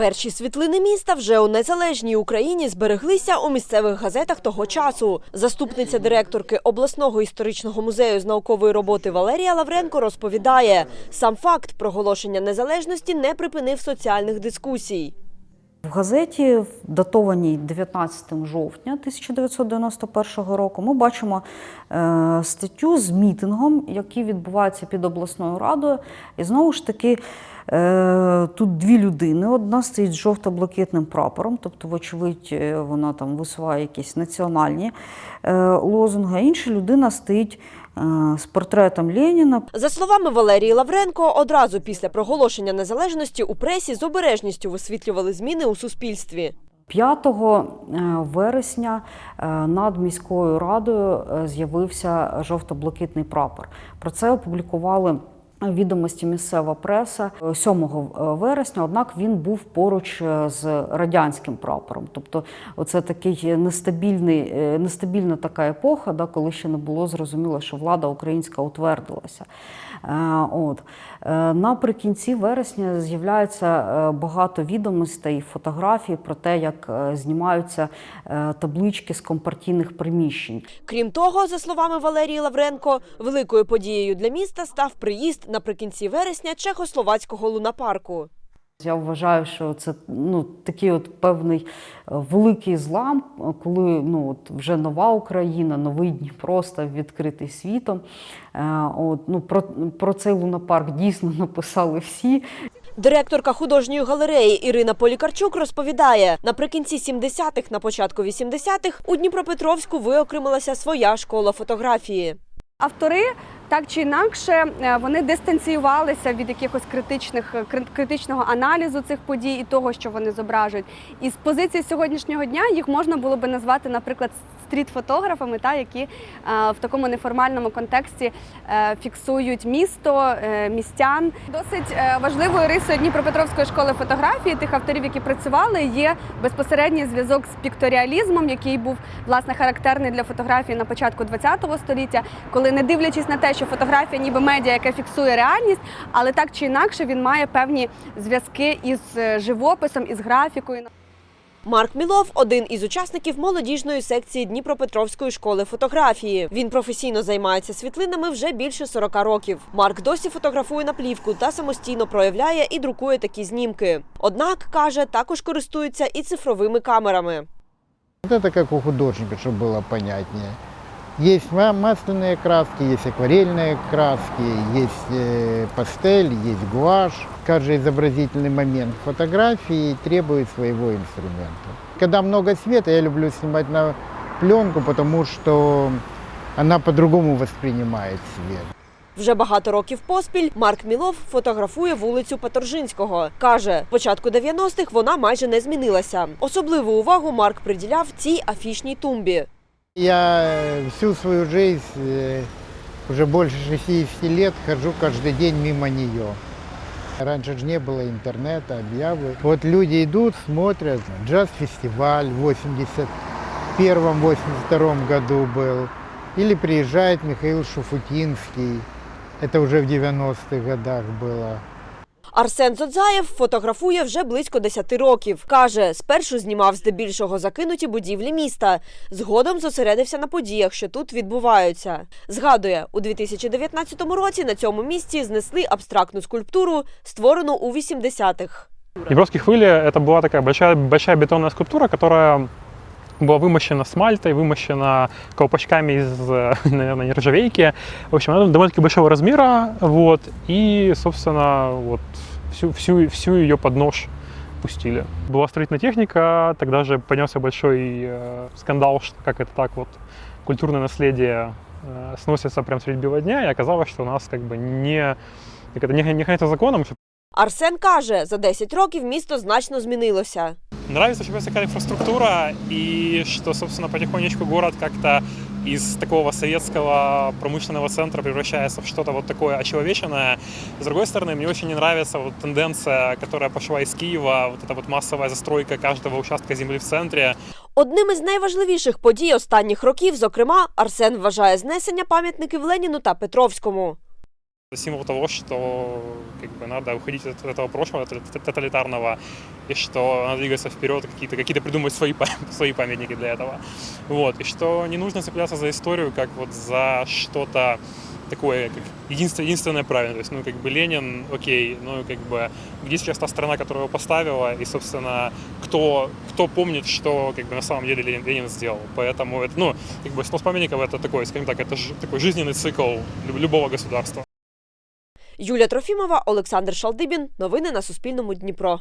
Перші світлини міста вже у незалежній Україні збереглися у місцевих газетах того часу. Заступниця директорки обласного історичного музею з наукової роботи Валерія Лавренко розповідає, сам факт проголошення незалежності не припинив соціальних дискусій. В газеті, датованій 19 жовтня 1991 року, ми бачимо е, статтю з мітингом, який відбувається під обласною радою. І знову ж таки, е, тут дві людини. Одна стоїть з жовто-блакитним прапором, тобто, вочевидь, е, вона там висуває якісь національні лозунги, а інша людина стоїть з портретом Леніна. За словами Валерії Лавренко, одразу після проголошення незалежності у пресі з обережністю висвітлювали зміни у суспільстві. 5 вересня е, над міською радою е, з'явився жовто-блакитний прапор. Про це опублікували відомості місцева преса 7 вересня. Однак він був поруч е, з радянським прапором. Тобто, оце такий нестабільний, е, нестабільна така епоха, да, коли ще не було зрозуміло, що влада українська утвердилася. Е, От Е, наприкінці вересня з'являється е, багато відомостей, фотографій про те, як е, знімаються е, таблички з компартійних приміщень. Крім того, за словами Валерії Лавренко, великою подією для міста став приїзд наприкінці вересня чехословацького лунапарку. Я вважаю, що це ну такий от певний е, великий злам, е, коли ну от вже нова Україна, новий Дніпро став відкритий світом. Е, От ну про, про цей лунапарк дійсно написали всі. Директорка художньої галереї Ірина Полікарчук розповідає, наприкінці 70-х, на початку 80-х у Дніпропетровську виокремилася своя школа фотографії. Автори так чи інакше е, вони дистанціювалися від якихось критичних е, критичного аналізу цих подій і того, що вони зображують. І з позиції сьогоднішнього дня їх можна було би назвати, наприклад, стріт-фотографами, та які е, в такому неформальному контексті е, фіксують місто, е, містян. Досить важливою рисою Дніпропетровської школи фотографії тих авторів, які працювали, є безпосередній зв'язок з пікторіалізмом, який був власне характерний для фотографії на початку ХХ століття, коли не дивлячись на те, що фотографія ніби медіа, яке фіксує реальність, але так чи інакше він має певні зв'язки із живописом, із графікою. Марк Мілов один із учасників молодіжної секції Дніпропетровської школи фотографії. Він професійно займається світлинами вже більше 40 років. Марк досі фотографує на плівку та самостійно проявляє і друкує такі знімки. Однак каже, також користується і цифровими камерами. Вот это как у художника, чтобы было понятнее. Есть ма- масляные краски, есть акварельные краски, есть э, пастель, есть гуашь. Каждый изобразительный момент фотографии требует своего инструмента. Когда много света, я люблю снимать на пленку, потому что она по-другому воспринимает свет. Вже багато років поспіль Марк Мілов фотографує вулицю Паторжинського. Каже, початку 90-х вона майже не змінилася. Особливу увагу Марк приділяв цій афішній тумбі. Я э, всю свою жизнь, э, уже больше 60 лет, хожу каждый день мимо нее. Раньше же не было интернета, объявы. Вот люди идут, смотрят. Джаз-фестиваль в 81-82 году был. Или приезжает Михаил Шуфутинский. Это уже в 90-х годах было. Арсен Зодзаєв фотографує вже близько 10 років. Каже, спершу знімав здебільшого закинуті будівлі міста. Згодом зосередився на подіях, що тут відбуваються. Згадує, у 2019 році на цьому місці знесли абстрактну скульптуру, створену у 80-х. Днепровские хвыли – это была такая большая, большая бетонная скульптура, которая была вымощена смальтой, вымощена колпачками из, э, наверное, нержавейки. В общем, она довольно-таки большого размера, вот, и, собственно, вот всю, всю, всю ее под нож пустили. Была строительная техника, тогда же поднялся большой э, скандал, что как это так вот культурное наследие э, сносится прямо среди бела дня, и оказалось, что у нас как бы не, как это, не, не гоняется законом, Арсен каже, за 10 років місто значно змінилося. Нравится, что появилась такая инфраструктура, и что, собственно, потихонечку город как-то из такого советского промышленного центра превращается в что-то вот такое очеловеченное. С другой стороны, мне очень не нравится вот тенденция, которая пошла из Киева, вот эта вот массовая застройка каждого участка земли в центре. Одним із найважливіших подій останніх років, зокрема, Арсен вважає знесення пам'ятників Леніну та Петровському. Символ того, что как бы, надо уходить от этого прошлого, от тот- тоталитарного, и что надо двигаться вперед, какие-то какие придумать свои, свои памятники для этого. Вот. И что не нужно цепляться за историю как вот за что-то такое, как единственное, единственное правильно. То есть, ну, как бы Ленин, окей, ну, как бы, где сейчас та страна, которая его поставила, и, собственно, кто, кто помнит, что, как бы, на самом деле Ленин, Ленин сделал. Поэтому, это, ну, как бы, снос памятников это такой, скажем так, это ж, такой жизненный цикл люб- любого государства. Юлія Трофімова, Олександр Шалдибін. Новини на Суспільному Дніпро.